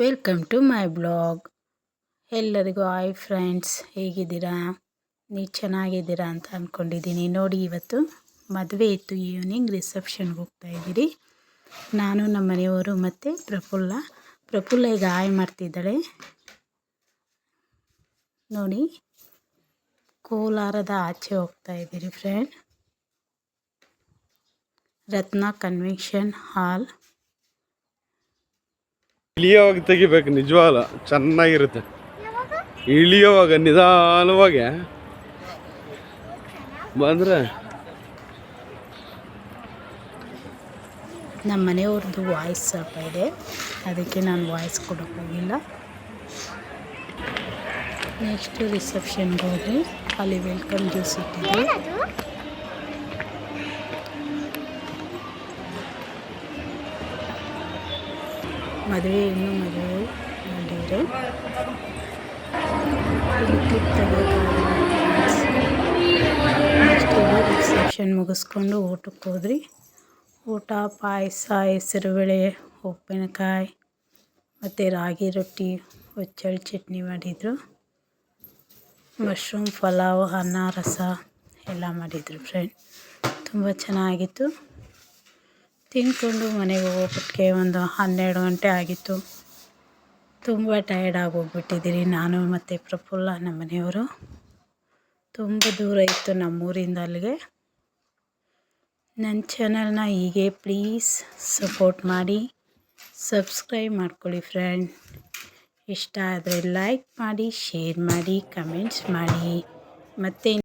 Welcome to my blog ಎಲ್ಲರಿಗೂ hi friends ಹೇಗಿದ್ದೀರಾ? ನೀವು ಚೆನ್ನಾಗಿದ್ದೀರಾ ಅಂತ ಅಂದ್ಕೊಂಡಿದ್ದೀನಿ ನೋಡಿ, ಇವತ್ತು ಮದುವೆ ಇತ್ತು ಈವ್ನಿಂಗ್ ರಿಸೆಪ್ಷನ್ಗೆ ಹೋಗ್ತಾ ಇದ್ದೀರಿ. ನಾನು ನಮ್ಮ ಮನೆಯವರು ಮತ್ತು ಪ್ರಫುಲ್ಲ. ಪ್ರಫುಲ್ಲ ಈಗ ಹಾಯ್ ಮಾಡ್ತಿದ್ದಾಳೆ. ನೋಡಿ, ಕೋಲಾರದ ಆಚೆ ಹೋಗ್ತಾ ಇದ್ದೀರಿ ಫ್ರೆಂಡ್ ರತ್ನ ಕನ್ವೆನ್ಷನ್ ಹಾಲ್ ಇಳಿಯೋವಾಗ ತೆಗಿಬೇಕು ನಿಜವಾಗ ಚೆನ್ನಾಗಿರುತ್ತೆ. ಇಳಿಯೋವಾಗ, ನಿಧಾನವಾಗಿ. ಬಂದ್ರೆ? ನಮ್ಮ ಮನೆಯವ್ರದ್ದು ವಾಯ್ಸ್ ಸ್ವಲ್ಪ ಇದೆ. ಅದಕ್ಕೆ ನಾನು ವಾಯ್ಸ್ ಕೊಡೋಕೆ ಹೋಗಿಲ್ಲ. ನೆಕ್ಸ್ಟ್ ರಿಸೆಪ್ಷನ್ಗೆ ಹೋಗಿ ಅಲ್ಲಿ ವೆಲ್ಕಮ್ ಜ್ಯೂಸ್ ಇಟ್ಟಿದ್ದೆ ಮದುವೆ ಇನ್ನೂ ಮದುವೆ ಮಾಡಿದ್ರು ರಿಸೆಪ್ಷನ್ ಮುಗಿಸ್ಕೊಂಡು ಊಟಕ್ಕೆ ಹೋದ್ರಿ ಊಟ, ಪಾಯಸ, ಹೆಸರುಬೇಳೆ, ಉಪ್ಪಿನಕಾಯಿ ಮತ್ತು ರಾಗಿ ರೊಟ್ಟಿ ಉಚ್ಚಳ ಚಟ್ನಿ ಮಾಡಿದರು. ಮಶ್ರೂಮ್ ಪಲಾವ್, ಅನ್ನ, ರಸ ಎಲ್ಲ ಮಾಡಿದರು ಫ್ರೆಂಡ್ ತುಂಬ ಚೆನ್ನಾಗಿತ್ತು. ತಿಂದ್ಕೊಂಡು ಮನೆಗೆ ಹೋಗೋಕ್ಕೆ ಒಂದು ಹನ್ನೆರಡು ಗಂಟೆ ಆಗಿತ್ತು. ತುಂಬ ಟಯರ್ಡ್ ಆಗೋಗ್ಬಿಟ್ಟಿದ್ದೀರಿ. ನಾನು ಮತ್ತು ಪ್ರಫುಲ್ಲ ನಮ್ಮ ಮನೆಯವರು. ತುಂಬ ದೂರ ಇತ್ತು ನಮ್ಮೂರಿಂದ ಅಲ್ಲಿಗೆ. ನನ್ನ ಚಾನಲ್ನ ಹೀಗೆ ಪ್ಲೀಸ್ ಸಪೋರ್ಟ್ ಮಾಡಿ ಸಬ್ಸ್ಕ್ರೈಬ್ ಮಾಡ್ಕೊಳ್ಳಿ ಫ್ರೆಂಡ್ ಇಷ್ಟ ಆದರೆ ಲೈಕ್ ಮಾಡಿ ಶೇರ್ ಮಾಡಿ ಕಮೆಂಟ್ಸ್ ಮಾಡಿ. ಮತ್ತು